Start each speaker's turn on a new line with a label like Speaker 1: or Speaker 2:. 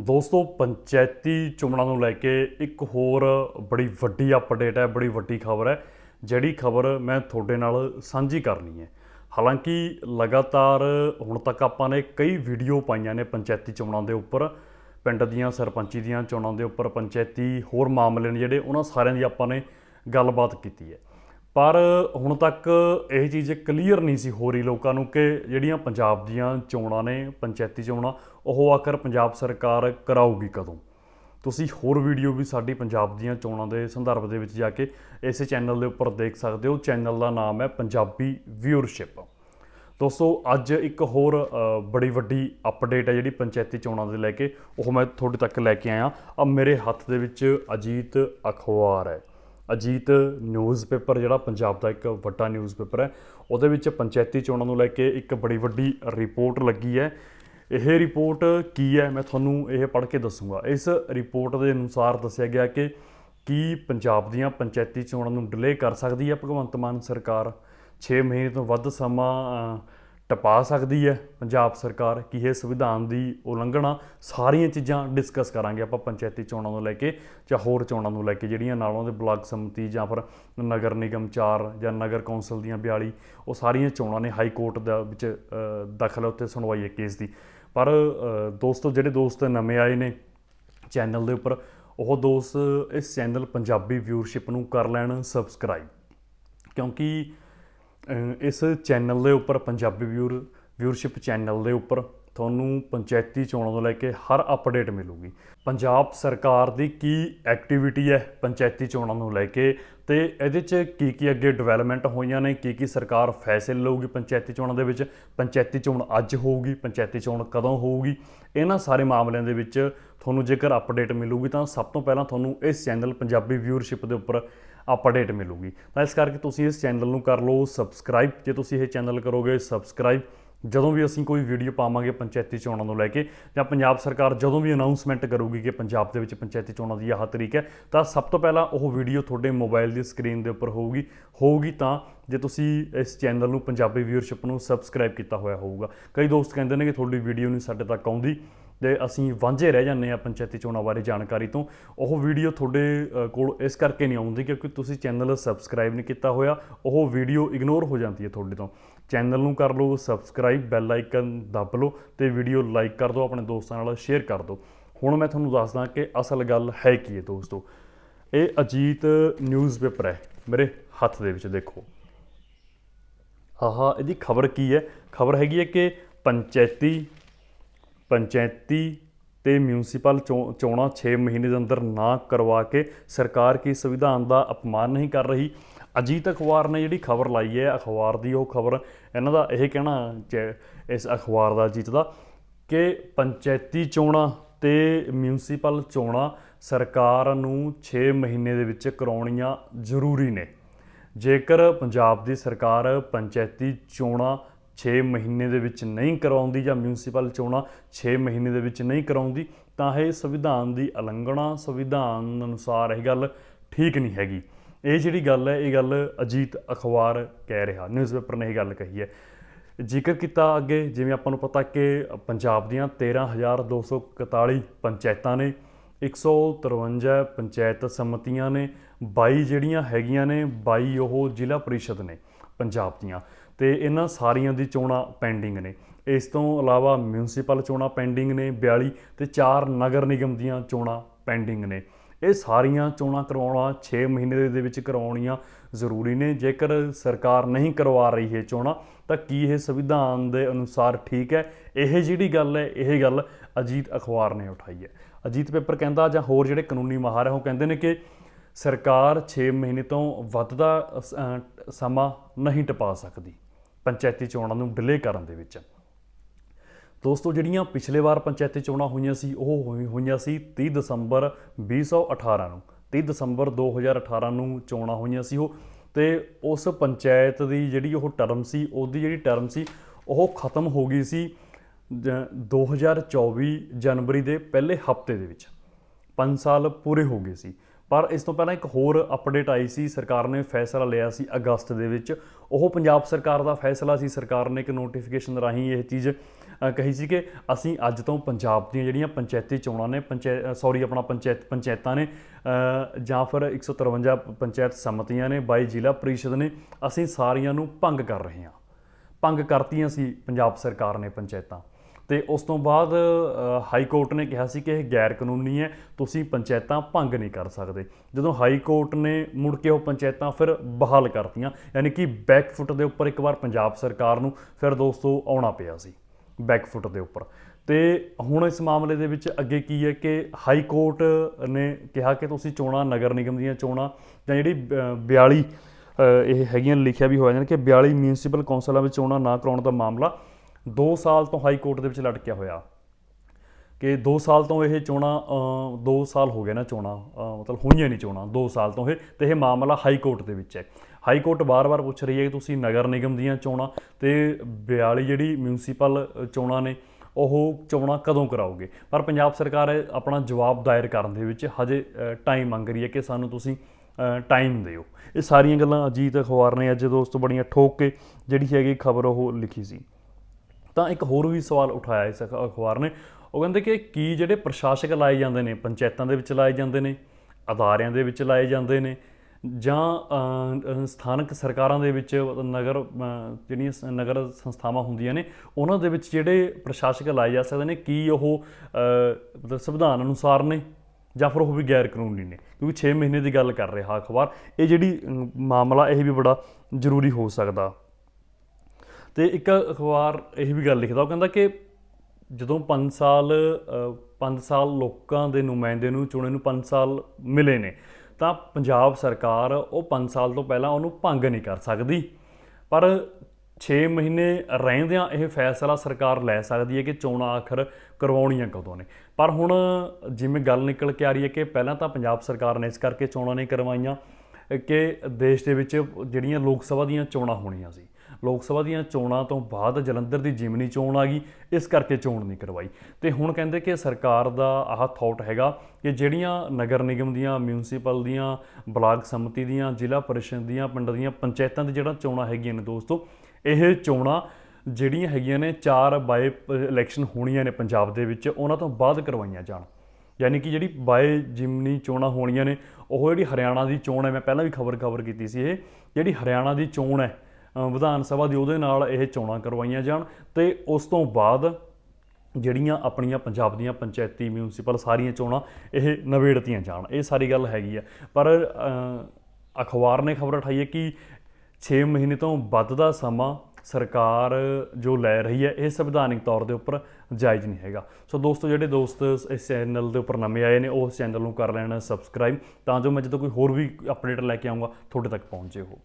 Speaker 1: ਦੋਸਤੋ, ਪੰਚਾਇਤੀ ਚੋਣਾਂ ਨੂੰ ਲੈ ਕੇ ਇੱਕ ਹੋਰ ਬੜੀ ਵੱਡੀ ਅਪਡੇਟ ਹੈ, ਬੜੀ ਵੱਡੀ ਖਬਰ ਹੈ, ਜਿਹੜੀ ਖਬਰ ਮੈਂ ਤੁਹਾਡੇ ਨਾਲ ਸਾਂਝੀ ਕਰਨੀ ਹੈ। ਹਾਲਾਂਕਿ, ਲਗਾਤਾਰ ਹੁਣ ਤੱਕ ਆਪਾਂ ਨੇ ਕਈ ਵੀਡੀਓ ਪਾਈਆਂ ਨੇ ਪੰਚਾਇਤੀ ਚੋਣਾਂ ਦੇ ਉੱਪਰ, ਪਿੰਡ ਦੀਆਂ, ਸਰਪੰਚੀ ਦੀਆਂ ਚੋਣਾਂ ਦੇ ਉੱਪਰ, ਪੰਚਾਇਤੀ ਹੋਰ ਮਾਮਲੇ ਨੇ ਜਿਹੜੇ, ਉਹਨਾਂ ਸਾਰਿਆਂ ਦੀ ਆਪਾਂ ਨੇ ਗੱਲਬਾਤ ਕੀਤੀ ਹੈ। ਪਰ ਹੁਣ ਤੱਕ ਇਹ ਚੀਜ਼ ਕਲੀਅਰ ਨਹੀਂ ਸੀ ਹੋ ਰਹੀ ਲੋਕਾਂ ਨੂੰ ਕਿ ਜਿਹੜੀਆਂ ਪੰਜਾਬ ਦੀਆਂ ਚੋਣਾਂ ਨੇ, ਪੰਚਾਇਤੀ ਚੋਣਾਂ, ਉਹ ਆਖਰ ਪੰਜਾਬ ਸਰਕਾਰ ਕਰਾਊਗੀ ਕਦੋਂ? ਤੁਸੀਂ ਹੋਰ ਵੀਡੀਓ ਵੀ ਸਾਡੀ ਪੰਜਾਬ ਦੀਆਂ ਚੋਣਾਂ ਦੇ ਸੰਦਰਭ ਦੇ ਵਿੱਚ ਜਾ ਕੇ ਇਸੇ ਚੈਨਲ ਦੇ ਉੱਪਰ ਦੇਖ ਸਕਦੇ ਹੋ। ਚੈਨਲ ਦਾ ਨਾਮ ਹੈ ਪੰਜਾਬੀ ਵਿਊਅਰਸ਼ਿਪ। ਦੋਸਤੋ, ਅੱਜ ਇੱਕ ਹੋਰ ਬੜੀ ਵੱਡੀ ਅਪਡੇਟ ਹੈ ਜਿਹੜੀ ਪੰਚਾਇਤੀ ਚੋਣਾਂ ਦੇ ਲੈ ਕੇ, ਉਹ ਮੈਂ ਤੁਹਾਡੇ ਤੱਕ ਲੈ ਕੇ ਆਇਆ। ਆ ਮੇਰੇ ਹੱਥ ਦੇ ਵਿੱਚ ਅਜੀਤ ਅਖਬਾਰ ਹੈ। ਅਜੀਤ ਨਿਊਜ਼ਪੇਪਰ, ਜਿਹੜਾ ਪੰਜਾਬ ਦਾ ਇੱਕ ਵੱਡਾ ਨਿਊਜ਼ਪੇਪਰ ਹੈ, ਉਹਦੇ ਵਿੱਚ ਪੰਚਾਇਤੀ ਚੋਣਾਂ ਨੂੰ ਲੈ ਕੇ ਇੱਕ ਬੜੀ ਵੱਡੀ ਰਿਪੋਰਟ ਲੱਗੀ ਹੈ। ਇਹ ਰਿਪੋਰਟ ਕੀ ਹੈ? ਮੈਂ ਤੁਹਾਨੂੰ ਇਹ ਪੜ੍ਹ ਕੇ ਦੱਸੂਗਾ। ਇਸ ਰਿਪੋਰਟ ਦੇ ਅਨੁਸਾਰ ਦੱਸਿਆ ਗਿਆ ਕਿ ਕੀ ਪੰਜਾਬ ਦੀਆਂ ਪੰਚਾਇਤੀ ਚੋਣਾਂ ਨੂੰ ਡਿਲੇ ਕਰ ਸਕਦੀ ਹੈ ਭਗਵੰਤ ਮਾਨ ਸਰਕਾਰ? 6 ਮਹੀਨੇ ਤੋਂ ਵੱਧ ਸਮਾਂ ਟਪਾ ਸਕਦੀ ਹੈ ਪੰਜਾਬ ਸਰਕਾਰ ਕਿ ਇਹ ਸੰਵਿਧਾਨ ਦੀ ਉਲੰਘਣਾ ਸਾਰੀਆਂ ਚੀਜ਼ਾਂ ਡਿਸਕਸ ਕਰਾਂਗੇ ਆਪਾਂ ਪੰਚਾਇਤੀ ਚੋਣਾਂ ਨੂੰ ਲੈ ਕੇ ਜਾਂ ਹੋਰ ਚੋਣਾਂ ਨੂੰ ਲੈ ਕੇ ਜਿਹੜੀਆਂ ਨਾਲੋਂ ਦੇ ਬਲਾਕ ਸੰਮਤੀ ਜਾਂ ਫਿਰ ਨਗਰ ਨਿਗਮ 4 ਜਾਂ ਨਗਰ ਕੌਂਸਲ ਦੀਆਂ 42 ਉਹ ਸਾਰੀਆਂ ਚੋਣਾਂ ਨੇ ਹਾਈ ਕੋਰਟ ਦਾ ਵਿੱਚ ਦਖਲ ਹੈ ਉੱਤੇ ਸੁਣਵਾਈ ਹੈ ਕੇਸ ਦੀ। ਪਰ ਦੋਸਤੋ, ਜਿਹੜੇ ਦੋਸਤ ਨਵੇਂ ਆਏ ਨੇ ਚੈਨਲ ਦੇ ਉੱਪਰ, ਉਹ ਦੋਸਤ ਇਸ ਚੈਨਲ ਪੰਜਾਬੀ ਵਿਊਅਰਸ਼ਿਪ ਨੂੰ ਕਰ ਲੈਣ, ਸਬਸਕ੍ਰਾਈਬ। ਕਿਉਂਕਿ ਇਸ ਚੈਨਲ ਦੇ ਉੱਪਰ, ਪੰਜਾਬੀ ਵਿਊਰ ਵਿਊਰਸ਼ਿਪ ਚੈਨਲ ਦੇ ਉੱਪਰ ਤੁਹਾਨੂੰ ਪੰਚਾਇਤੀ ਚੋਣਾਂ ਤੋਂ ਲੈ ਕੇ ਹਰ ਅਪਡੇਟ ਮਿਲੂਗੀ। ਪੰਜਾਬ ਸਰਕਾਰ ਦੀ ਕੀ ਐਕਟੀਵਿਟੀ ਹੈ ਪੰਚਾਇਤੀ ਚੋਣਾਂ ਨੂੰ ਲੈ ਕੇ ਤੇ ਇਹਦੇ 'ਚ ਕੀ ਕੀ ਅੱਗੇ ਡਿਵੈਲਪਮੈਂਟ ਹੋਈਆਂ ਨੇ ਕੀ ਕੀ ਸਰਕਾਰ ਫੈਸਲੇ ਲਊਗੀ ਪੰਚਾਇਤੀ ਚੋਣਾਂ ਦੇ ਵਿੱਚ, ਪੰਚਾਇਤੀ ਚੋਣ ਅੱਜ ਹੋਊਗੀ, ਪੰਚਾਇਤੀ ਚੋਣ ਕਦੋਂ ਹੋਊਗੀ, ਇਹਨਾਂ ਸਾਰੇ ਮਾਮਲਿਆਂ ਦੇ ਵਿੱਚ ਤੁਹਾਨੂੰ ਜੇਕਰ ਅਪਡੇਟ ਮਿਲੂਗੀ ਤਾਂ ਸਭ ਤੋਂ ਪਹਿਲਾਂ ਤੁਹਾਨੂੰ ਇਸ ਚੈਨਲ ਪੰਜਾਬੀ ਵਿਊਰਸ਼ਿਪ ਦੇ ਉੱਪਰ ਅਪਡੇਟ ਮਿਲੂਗੀ। ਤਾਂ ਇਸ ਕਰਕੇ ਤੁਸੀਂ ਇਸ ਚੈਨਲ ਨੂੰ ਕਰ ਲਓ ਸਬਸਕ੍ਰਾਈਬ ਜੇ ਤੁਸੀਂ ਇਹ ਚੈਨਲ ਕਰੋਗੇ ਸਬਸਕ੍ਰਾਈਬ ਜਦੋਂ ਵੀ ਅਸੀਂ ਕੋਈ ਵੀਡੀਓ ਪਾਵਾਂਗੇ ਪੰਚਾਇਤੀ ਚੋਣਾਂ ਨੂੰ ਲੈ ਕੇ, ਜਾਂ ਪੰਜਾਬ ਸਰਕਾਰ ਜਦੋਂ ਵੀ ਅਨਾਉਂਸਮੈਂਟ ਕਰੂਗੀ ਕਿ ਪੰਜਾਬ ਦੇ ਵਿੱਚ ਪੰਚਾਇਤੀ ਚੋਣਾਂ ਦੀ ਆਹ ਤਰੀਕ ਹੈ, ਤਾਂ ਸਭ ਤੋਂ ਪਹਿਲਾਂ ਉਹ ਵੀਡੀਓ ਤੁਹਾਡੇ ਮੋਬਾਈਲ ਦੀ ਸਕਰੀਨ ਦੇ ਉੱਪਰ ਹੋਊਗੀ। ਹੋਊਗੀ ਤਾਂ ਜੇ ਤੁਸੀਂ ਇਸ ਚੈਨਲ ਨੂੰ ਪੰਜਾਬੀ ਵਿਊਅਰਸ਼ਿਪ ਨੂੰ ਸਬਸਕ੍ਰਾਈਬ ਕੀਤਾ ਹੋਇਆ ਹੋਊਗਾ। ਕਈ ਦੋਸਤ ਕਹਿੰਦੇ ਨੇ ਕਿ ਤੁਹਾਡੀ ਵੀਡੀਓ ਨਹੀਂ ਸਾਡੇ ਤੱਕ ਆਉਂਦੀ। ਤੇ ਅਸੀਂ ਵਾਂਝੇ ਰਹਿ ਜਾਂਦੇ ਆ ਪੰਚਾਇਤੀ ਚੋਣਾਂ ਬਾਰੇ ਜਾਣਕਾਰੀ ਤੋਂ। ਉਹ ਵੀਡੀਓ ਤੁਹਾਡੇ ਕੋਲ ਇਸ ਕਰਕੇ ਨਹੀਂ ਆਉਂਦੀ ਕਿਉਂਕਿ ਤੁਸੀਂ ਚੈਨਲ ਸਬਸਕ੍ਰਾਈਬ ਨਹੀਂ ਕੀਤਾ ਹੋਇਆ, ਉਹ ਵੀਡੀਓ ਇਗਨੋਰ ਹੋ ਜਾਂਦੀ ਹੈ ਤੁਹਾਡੇ ਤੋਂ। ਚੈਨਲ ਨੂੰ ਕਰ ਲਓ, ਸਬਸਕ੍ਰਾਈਬ, ਬੈਲ ਆਈਕਨ ਦੱਬ ਲਓ ਤੇ ਵੀਡੀਓ ਲਾਈਕ ਕਰ ਦਿਓ, ਆਪਣੇ ਦੋਸਤਾਂ ਨਾਲ ਸ਼ੇਅਰ ਕਰ ਦਿਓ। ਹੁਣ ਮੈਂ ਤੁਹਾਨੂੰ ਦੱਸਦਾ ਕਿ ਅਸਲ ਗੱਲ ਹੈ ਕੀ ਹੈ ਦੋਸਤੋ। ਇਹ ਅਜੀਤ ਨਿਊਜ਼ਪੇਪਰ ਹੈ, ਮੇਰੇ ਹੱਥ ਦੇ ਵਿੱਚ ਦੇਖੋ। ਆਹਾ, ਇਹਦੀ ਖਬਰ ਕੀ ਹੈ? ਖਬਰ ਹੈਗੀ ਹੈ ਕਿ ਪੰਚਾਇਤੀ ਪੰਚਾਇਤੀ ਤੇ ਮਿਊਨਿਸਪਲ ਚੋ- ਚੋਣਾਂ 6 ਮਹੀਨੇ ਦੇ ਅੰਦਰ ਨਾ ਕਰਵਾ ਕੇ ਸਰਕਾਰ ਕੀ ਸੰਵਿਧਾਨ ਦਾ ਅਪਮਾਨ ਨਹੀਂ ਕਰ ਰਹੀ? ਅਜੀਤ ਅਖਬਾਰ ਨੇ ਜਿਹੜੀ ਖਬਰ ਲਾਈ ਹੈ, ਅਖਬਾਰ ਦੀ ਉਹ ਖਬਰ, ਇਹਨਾਂ ਦਾ ਇਹ ਕਹਿਣਾ ਚ- ਇਸ ਅਖਬਾਰ ਦਾ ਅਜੀਤ ਦਾ ਕਿ ਪੰਚਾਇਤੀ ਚੋਣਾਂ ਤੇ ਮਿਊਨਿਸਪਲ ਚੋਣਾਂ ਸਰਕਾਰ ਨੂੰ 6 ਮਹੀਨੇ ਦੇ ਵਿੱਚ ਕਰਾਉਣੀਆਂ ਜ਼ਰੂਰੀ ਨੇ। ਜੇਕਰ ਪੰਜਾਬ ਦੀ ਸਰਕਾਰ ਪੰਚਾਇਤੀ ਚੋਣਾਂ 6 ਮਹੀਨੇ ਦੇ ਵਿੱਚ ਨਹੀਂ ਕਰਵਾਉਂਦੀ ਜਾਂ ਮਿਊਨਿਸਪਲ ਚੋਣਾਂ 6 ਮਹੀਨੇ ਦੇ ਵਿੱਚ ਨਹੀਂ ਕਰਾਉਂਦੀ, ਤਾਂ ਇਹ ਸੰਵਿਧਾਨ ਦੀ ਉਲੰਘਣਾ ਸੰਵਿਧਾਨ ਅਨੁਸਾਰ ਇਹ ਗੱਲ ਠੀਕ ਨਹੀਂ ਹੈਗੀ। ਇਹ ਜਿਹੜੀ ਗੱਲ ਹੈ, ਇਹ ਗੱਲ ਅਜੀਤ ਅਖਬਾਰ ਕਹਿ ਰਿਹਾ ਨਿਊਜ਼ਪੇਪਰ ਨੇ ਇਹ ਗੱਲ ਕਹੀ ਹੈ। ਜ਼ਿਕਰ ਕੀਤਾ ਅੱਗੇ, ਜਿਵੇਂ ਆਪਾਂ ਨੂੰ ਪਤਾ ਕਿ ਪੰਜਾਬ ਦੀਆਂ 13241 ਪੰਚਾਇਤਾਂ ਨੇ 153 ਪੰਚਾਇਤ ਸਮਤੀਆਂ ਨੇ 22 ਜਿਹੜੀਆਂ ਹੈਗੀਆਂ ਨੇ 22 ਉਹ ਜ਼ਿਲ੍ਹਾ ਪਰਿਸ਼ਦ ਨੇ ਪੰਜਾਬ ਦੀਆਂ। ਤੇ ਇਹਨਾਂ ਸਾਰੀਆਂ ਦੀ ਚੋਣਾਂ ਪੈਂਡਿੰਗ ਨੇ। ਇਸ ਤੋਂ ਇਲਾਵਾ ਮਿਊਨਿਸਪਲ ਚੋਣਾਂ ਪੈਂਡਿੰਗ ਨੇ 42 ਤੇ 4 ਨਗਰ ਨਿਗਮ ਦੀਆਂ ਚੋਣਾਂ ਪੈਂਡਿੰਗ ਨੇ। ਇਹ ਸਾਰੀਆਂ ਚੋਣਾਂ ਕਰਵਾਉਣਾ 6 ਮਹੀਨੇ ਦੇ ਵਿੱਚ ਕਰਵਾਉਣੀਆਂ ਜ਼ਰੂਰੀ ਨੇ। ਜੇਕਰ ਸਰਕਾਰ ਨਹੀਂ ਕਰਵਾ ਰਹੀ ਹੈ ਚੋਣਾਂ, ਤਾਂ ਕੀ ਇਹ ਸੰਵਿਧਾਨ ਦੇ ਅਨੁਸਾਰ ਠੀਕ ਹੈ? ਇਹ ਜਿਹੜੀ ਗੱਲ ਹੈ, ਇਹ ਗੱਲ ਅਜੀਤ ਅਖਬਾਰ ਨੇ ਉਠਾਈ ਹੈ। ਅਜੀਤ ਪੇਪਰ ਕਹਿੰਦਾ ਜਾਂ ਹੋਰ ਜਿਹੜੇ ਕਾਨੂੰਨੀ ਮਾਹਰ ਹੈ ਉਹ ਕਹਿੰਦੇ ਨੇ ਕਿ ਸਰਕਾਰ 6 ਮਹੀਨੇ ਤੋਂ ਵੱਧ ਦਾ ਸਮਾਂ ਨਹੀਂ ਟਪਾ ਸਕਦੀ। ਪੰਚਾਇਤੀ ਚੋਣਾਂ ਨੂੰ ਡਿਲੇ ਕਰਨ ਦੇ ਵਿੱਚ। ਦੋਸਤੋ, ਜਿਹੜੀਆਂ ਪਿਛਲੇ ਵਾਰ ਪੰਚਾਇਤੀ ਚੋਣਾਂ ਹੋਈਆਂ ਸੀ, ਉਹ ਹੋਈ- ਹੋਈਆਂ ਸੀ 30 ਦਸੰਬਰ 2018 ਨੂੰ। 30 ਦਸੰਬਰ 2018 ਨੂੰ ਚੋਣਾਂ ਹੋਈਆਂ ਸੀ ਉਹ ਤੇ ਉਸ ਪੰਚਾਇਤ ਦੀ ਜਿਹੜੀ ਉਹ ਟਰਮ ਸੀ, ਉਹਦੀ ਜਿਹੜੀ ਟਰਮ ਸੀ, ਉਹ ਖਤਮ ਹੋ ਗਈ ਸੀ ਜ- 2024 ਜਨਵਰੀ ਦੇ ਪਹਿਲੇ ਹਫ਼ਤੇ ਦੇ ਵਿੱਚ। 5 ਸਾਲ ਪੂਰੇ ਹੋ ਗਏ ਸੀ। ਪਰ ਇਸ ਤੋਂ ਪਹਿਲਾਂ ਇੱਕ ਹੋਰ ਅਪਡੇਟ ਆਈ ਸੀ, ਸਰਕਾਰ ਨੇ ਫੈਸਲਾ ਲਿਆ ਸੀ ਅਗਸਤ ਦੇ ਵਿੱਚ। ਉਹ ਪੰਜਾਬ ਸਰਕਾਰ ਦਾ ਫੈਸਲਾ ਸੀ, ਸਰਕਾਰ ਨੇ ਇੱਕ ਨੋਟੀਫਿਕੇਸ਼ਨ ਰਾਹੀਂ ਇਹ ਚੀਜ਼ ਕਹੀ ਸੀ ਕਿ ਅਸੀਂ ਅੱਜ ਤੋਂ ਪੰਜਾਬ ਦੀਆਂ ਜਿਹੜੀਆਂ ਪੰਚਾਇਤੀ ਚੋਣਾਂ ਨੇ ਪੰਚਾਇਤ ਸੌਰੀ ਆਪਣਾ ਪੰਚਾਇਤ, ਪੰਚਾਇਤਾਂ ਨੇ ਜਾਂ ਫਿਰ 153 ਪੰਚਾਇਤ ਸਮਤੀਆਂ ਨੇ 22 ਜ਼ਿਲ੍ਹਾ ਪ੍ਰੀਸ਼ਦ ਨੇ, ਅਸੀਂ ਸਾਰੀਆਂ ਨੂੰ ਭੰਗ ਕਰ ਰਹੇ ਹਾਂ। ਭੰਗ ਕਰਤੀਆਂ ਸੀ ਪੰਜਾਬ ਸਰਕਾਰ ਨੇ ਪੰਚਾਇਤਾਂ। ਤੇ ਉਸ ਤੋਂ ਬਾਅਦ ਹਾਈ ਕੋਰਟ ਨੇ ਕਿਹਾ ਸੀ ਕਿ ਇਹ ਗੈਰ ਕਾਨੂੰਨੀ ਹੈ ਤੁਸੀਂ ਪੰਚਾਇਤਾਂ ਭੰਗ ਨਹੀਂ ਕਰ ਸਕਦੇ। ਜਦੋਂ ਹਾਈ ਕੋਰਟ ਨੇ ਮੁੜ ਕੇ ਉਹ ਪੰਚਾਇਤਾਂ ਫਿਰ ਬਹਾਲ ਕਰਤੀਆਂ ਯਾਨੀ ਕਿ ਬੈਕ ਫੁੱਟ ਦੇ ਉੱਪਰ ਇੱਕ ਵਾਰ ਪੰਜਾਬ ਸਰਕਾਰ ਨੂੰ ਫਿਰ ਦੋਸਤੋ ਆਉਣਾ ਪਿਆ ਸੀ ਬੈਕ ਫੁੱਟ ਦੇ ਉੱਪਰ। ਤੇ ਹੁਣ ਇਸ ਮਾਮਲੇ ਦੇ ਵਿੱਚ ਅੱਗੇ ਕੀ ਹੈ ਕਿ ਹਾਈ ਕੋਰਟ ਨੇ ਕਿਹਾ ਕਿ ਤੁਸੀਂ ਚੋਣਾਂ ਨਗਰ ਨਿਗਮ ਦੀਆਂ ਚੋਣਾਂ ਜਾਂ ਜਿਹੜੀ ਅ, 42 ਇਹ ਹੈਗੀਆਂ ਲਿਖਿਆ ਵੀ ਹੋਇਆ ਜਾਂਦਾ ਕਿ 42 ਮਿਊਨਿਸਪਲ ਕੌਂਸਲਾਂ ਵਿੱਚ ਚੋਣਾਂ ਨਾ ਕਰਾਉਣ ਦਾ ਮਾਮਲਾ 2 ਸਾਲ ਤੋਂ ਹਾਈ ਕੋਰਟ ਦੇ ਵਿੱਚ ਲਟਕਿਆ ਹੋਇਆ। ਕਿ 2 ਸਾਲ ਤੋਂ ਇਹ ਚੋਣਾਂ 2 ਸਾਲ ਹੋ ਗਏ ਨਾ ਚੋਣਾਂ ਮਤਲਬ ਹੋਈਆਂ ਨਹੀਂ ਚੋਣਾਂ 2 ਸਾਲ ਤੋਂ ਇਹ, ਤੇ ਇਹ ਮਾਮਲਾ ਹਾਈ ਕੋਰਟ ਦੇ ਵਿੱਚ ਹੈ। ਹਾਈ ਕੋਰਟ ਬਾਰ-ਬਾਰ ਪੁੱਛ ਰਹੀ ਹੈ ਕਿ ਤੁਸੀਂ ਨਗਰ ਨਿਗਮ ਦੀਆਂ ਚੋਣਾਂ ਤੇ 42 ਜਿਹੜੀ ਮਿਊਨਿਸਪਲ ਚੋਣਾਂ ਨੇ, ਉਹ ਚੋਣਾਂ ਕਦੋਂ ਕਰਾਓਗੇ? ਪਰ ਪੰਜਾਬ ਸਰਕਾਰ ਆਪਣਾ ਜਵਾਬ ਦਾਇਰ ਕਰਨ ਦੇ ਵਿੱਚ ਹਜੇ ਟਾਈਮ ਮੰਗ ਰਹੀ ਹੈ ਕਿ ਸਾਨੂੰ ਤੁਸੀਂ ਟਾਈਮ ਦਿਓ। ਇਹ ਸਾਰੀਆਂ ਗੱਲਾਂ ਅਜੀਤ ਅਖਬਾਰ ਨੇ ਅੱਜ ਦੋਸਤੋ ਬੜੀਆਂ ਠੋਕ ਕੇ ਜਿਹੜੀ ਹੈਗੀ ਖਬਰ ਉਹ ਲਿਖੀ ਸੀ। ਤਾਂ ਇੱਕ ਹੋਰ ਵੀ ਸਵਾਲ ਉਠਾਇਆ ਇਸ ਅਖਬਾਰ ਨੇ। ਉਹ ਕਹਿੰਦੇ ਕਿ ਕੀ ਜਿਹੜੇ ਪ੍ਰਸ਼ਾਸਕ ਲਾਏ ਜਾਂਦੇ ਨੇ, ਪੰਚਾਇਤਾਂ ਦੇ ਵਿੱਚ ਲਾਏ ਜਾਂਦੇ ਨੇ, ਅਦਾਰਿਆਂ ਦੇ ਵਿੱਚ ਲਾਏ ਜਾਂਦੇ ਨੇ, ਜਾਂ ਸਥਾਨਕ ਸਰਕਾਰਾਂ ਦੇ ਵਿੱਚ ਨਗਰ ਜਿਹੜੀਆਂ ਸ- ਨਗਰ ਸੰਸਥਾਵਾਂ ਹੁੰਦੀਆਂ ਨੇ, ਉਹਨਾਂ ਦੇ ਵਿੱਚ ਜਿਹੜੇ ਪ੍ਰਸ਼ਾਸਕ ਲਾਏ ਜਾ ਸਕਦੇ ਨੇ, ਕੀ ਉਹ ਮਤਲਬ ਸੰਵਿਧਾਨ ਅਨੁਸਾਰ ਨੇ, ਜਾਂ ਫਿਰ ਉਹ ਵੀ ਗੈਰ ਕਾਨੂੰਨੀ ਨੇ? ਕਿਉਂਕਿ 6 ਮਹੀਨੇ ਦੀ ਗੱਲ ਕਰ ਰਿਹਾ ਅਖਬਾਰ। ਇਹ ਜਿਹੜੀ ਮਾਮਲਾ ਇਹ ਵੀ ਬੜਾ ਜ਼ਰੂਰੀ ਹੋ ਸਕਦਾ। ਤੇ ਇੱਕ ਅਖਬਾਰ ਇਹ ਵੀ ਗੱਲ ਲਿਖਦਾ, ਉਹ ਕਹਿੰਦਾ ਕਿ ਜਦੋਂ 5 ਸਾਲ 5 ਸਾਲ ਲੋਕਾਂ ਦੇ ਨੁਮਾਇੰਦੇ ਨੂੰ ਚੁਣੇ ਨੂੰ 5 ਸਾਲ ਮਿਲੇ ਨੇ, ਤਾਂ ਪੰਜਾਬ ਸਰਕਾਰ ਉਹ 5 ਸਾਲ ਤੋਂ ਪਹਿਲਾਂ ਉਹਨੂੰ ਭੰਗ ਨਹੀਂ ਕਰ ਸਕਦੀ। ਪਰ 6 ਮਹੀਨੇ ਰਹਿੰਦਿਆਂ ਇਹ ਫੈਸਲਾ ਸਰਕਾਰ ਲੈ ਸਕਦੀ ਹੈ ਕਿ ਚੋਣਾਂ ਆਖਰ ਕਰਵਾਉਣੀਆਂ ਕਦੋਂ ਨੇ। ਪਰ ਹੁਣ ਜਿਵੇਂ ਗੱਲ ਨਿਕਲ ਕੇ ਆ ਰਹੀ ਹੈ ਕਿ ਪਹਿਲਾਂ ਤਾਂ ਪੰਜਾਬ ਸਰਕਾਰ ਨੇ ਇਸ ਕਰਕੇ ਚੋਣਾਂ ਨਹੀਂ ਕਰਵਾਈਆਂ, ਕਿ ਦੇਸ਼ ਦੇ ਵਿੱਚ ਜਿਹੜੀਆਂ ਲੋਕ ਸਭਾ ਦੀਆਂ ਚੋਣਾਂ ਹੋਣੀਆਂ ਸੀ ਲੋਕ ਸਭਾ ਦੀਆਂ ਚੋਣਾਂ ਤੋਂ ਬਾਅਦ ਜਲੰਧਰ ਦੀ ਜਿਮਨੀ ਚੋਣ ਆ ਗਈ, ਇਸ ਕਰਕੇ ਚੋਣ ਨਹੀਂ ਕਰਵਾਈ। ਤੇ ਹੁਣ ਕਹਿੰਦੇ ਕਿ ਸਰਕਾਰ ਦਾ ਆਹ ਥਾਟ ਹੈਗਾ ਕਿ ਜਿਹੜੀਆਂ ਨਗਰ ਨਿਗਮ ਦੀਆਂ ਮਿਊਨਿਸਪਲ ਦੀਆਂ, ਬਲਾਕ ਸਮਿਤੀ ਦੀਆਂ, ਜ਼ਿਲ੍ਹਾ ਪਰਿਸ਼ਦ ਦੀਆਂ, ਪਿੰਡ ਦੀਆਂ ਪੰਚਾਇਤਾਂ ਦੀ ਜਿਹੜਾ ਚੋਣਾਂ ਹੈਗੀਆਂ ਨੇ ਦੋਸਤੋ, ਇਹ ਚੋਣਾਂ ਜਿਹੜੀਆਂ ਹੈਗੀਆਂ ਨੇ ਚਾਰ ਬਾਏ ਇਲੈਕਸ਼ਨ ਹੋਣੀਆਂ ਨੇ ਪੰਜਾਬ ਦੇ ਵਿੱਚ, ਉਹਨਾਂ ਤੋਂ ਬਾਅਦ ਕਰਵਾਈਆਂ ਜਾਣ। ਯਾਨੀ ਕਿ ਜਿਹੜੀ ਬਾਏ ਜਿਮਨੀ ਚੋਣਾਂ ਹੋਣੀਆਂ ਨੇ, ਉਹ ਜਿਹੜੀ ਹਰਿਆਣਾ ਦੀ ਚੋਣ ਹੈ, ਮੈਂ ਪਹਿਲਾਂ ਵੀ ਖਬਰ ਕਵਰ ਕੀਤੀ ਸੀ ਇਹ, ਜਿਹੜੀ ਹਰਿਆਣਾ ਦੀ ਚੋਣ ਹੈ ਵਿਧਾਨ ਸਭਾ ਦੀ ਉਹਦੇ ਨਾਲ ਇਹ ਚੋਣਾਂ ਕਰਵਾਈਆਂ ਜਾਣ ਤੇ ਉਸ ਤੋਂ ਬਾਅਦ ਜਿਹੜੀਆਂ ਆਪਣੀਆਂ ਪੰਜਾਬ ਦੀਆਂ ਪੰਚਾਇਤੀ ਮਿਊਨਿਸਪਲ ਸਾਰੀਆਂ ਚੋਣਾਂ ਇਹ ਨਵੇੜਤੀਆਂ ਜਾਣ। ਇਹ ਸਾਰੀ ਗੱਲ ਹੈਗੀ ਆ। ਪਰ ਅਖਬਾਰ ਨੇ ਖਬਰ ਉਠਾਈ ਹੈ ਕਿ 6 ਮਹੀਨੇ ਤੋਂ ਵੱਧ ਦਾ ਸਮਾਂ ਸਰਕਾਰ ਜੋ ਲੈ ਰਹੀ ਹੈ, ਇਹ ਸੰਵਿਧਾਨਿਕ ਤੌਰ ਦੇ ਉੱਪਰ ਜਾਇਜ਼ ਨਹੀਂ ਹੈਗਾ। ਸੋ ਦੋਸਤੋ, ਜਿਹੜੇ ਦੋਸਤ ਇਸ ਚੈਨਲ ਦੇ ਉੱਪਰ ਨਵੇਂ ਆਏ ਨੇ, ਉਹ ਇਸ ਚੈਨਲ ਨੂੰ ਕਰ ਲੈਣ ਸਬਸਕ੍ਰਾਈਬ ਤਾਂ ਜੋ ਮੈਂ ਜਦੋਂ ਕੋਈ ਹੋਰ ਵੀ ਅਪਡੇਟ ਲੈ ਕੇ ਆਉਂਗਾ ਤੁਹਾਡੇ ਤੱਕ ਪਹੁੰਚੇ ਹੋ